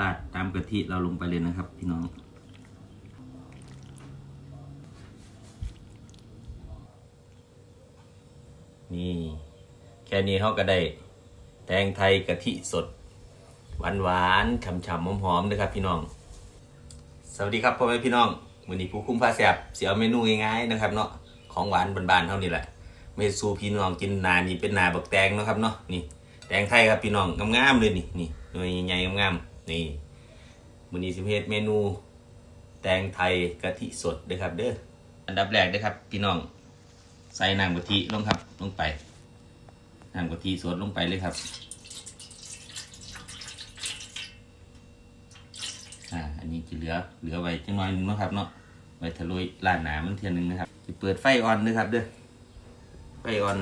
ราดตามกะทิเราลงไปเลยนะครับ พี่น้อง นี่แค่นี้เขาก็ได้ แตงไทยกะทิสด หวานหวานๆฉ่ำๆหอมนะครับพี่น้อง สวัสดีครับพ่อแม่พี่น้องมือนี้ผู้คุ้มพาแสบเสียเมนูง่ายๆนะครับเนาะของหวานบานๆเท่านี้แหละเมซูพี่น้องกินนานี่เป็นนาบักแตงนะครับเนาะนี่แตงไทยครับพี่น้องงามๆเลยนี่นี่หน่วยใหญ่ๆงามๆ นี่มือนี้สิเพศเมนู แตงไทยกะทิสดเด้อครับ เด้ออันดับแรกเด้อครับ พี่น้อง ใส่น้ำกะทิลงครับ ลงไปน้ำกะทิสดลงไปเลยครับอ่าอันนี้จะเหลือเหลือไว้จังน้อยหนึงนะครับเนาะไว้ทะลุลาดหนามันเทียนหนึงนะครับจะเปิดไฟอ่อนด้วยครับเด้อไฟอ่อน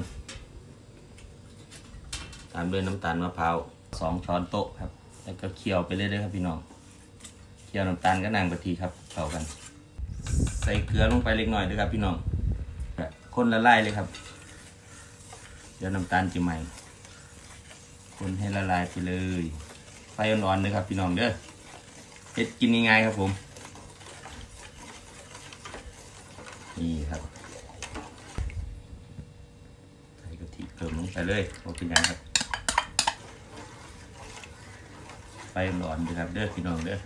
ตามด้วยน้ำตาลมะพร้าวสองช้อนโต๊ะครับ แล้วก็เคี่ยวไปเรื่อยๆครับพี่น้องเคี่ยวน้ำตาลก็นางกะทิครับเข้ากัน ใส่เกลือลงไปเล็กน้อยด้วยครับพี่น้องคนละลายเลยครับ เดี๋ยวน้ำตาลจะใหม่ คนให้ละลายไปเลย ไฟอ่อนๆเลยครับพี่น้องเด้อเฮ็ดกินง่ายๆครับผมนี่ครับ ใส่กะทิเพิ่มลงไปเลยโอเคยังครับ ไฟร้อนเลยครับเด้อพี่น้องเด้อ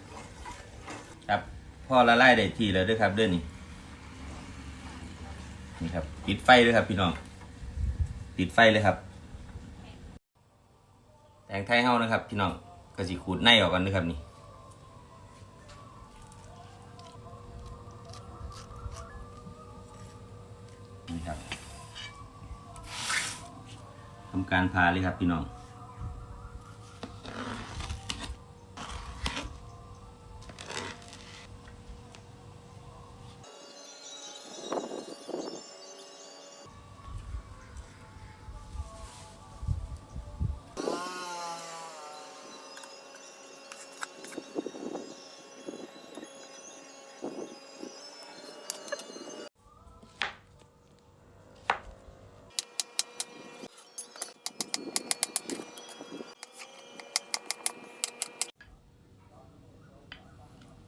ครับพอละลายได้ทีแล้วเด้อครับเด้อนี่นี่ครับปิดไฟเลยครับพี่น้องปิดไฟเลยครับ แตงไทยเฮานะครับ พี่น้องก็สิขูดในออกกันนะครับนี่นี่ครับทำการพาเลยครับพี่น้อง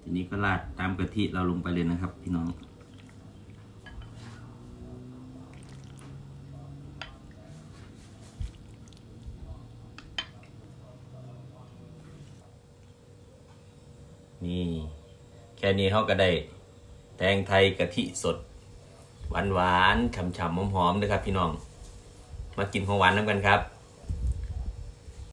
ทีนี้ก็ราดตามกะทิเราลงไปเลยนะครับ พี่น้อง นี่ แค่นี้เขาก็ได้ แตงไทยกะทิสด หวานหวานๆฉ่ำๆหอมๆด้วยครับ พี่น้อง มากินของหวานน้ำกันครับ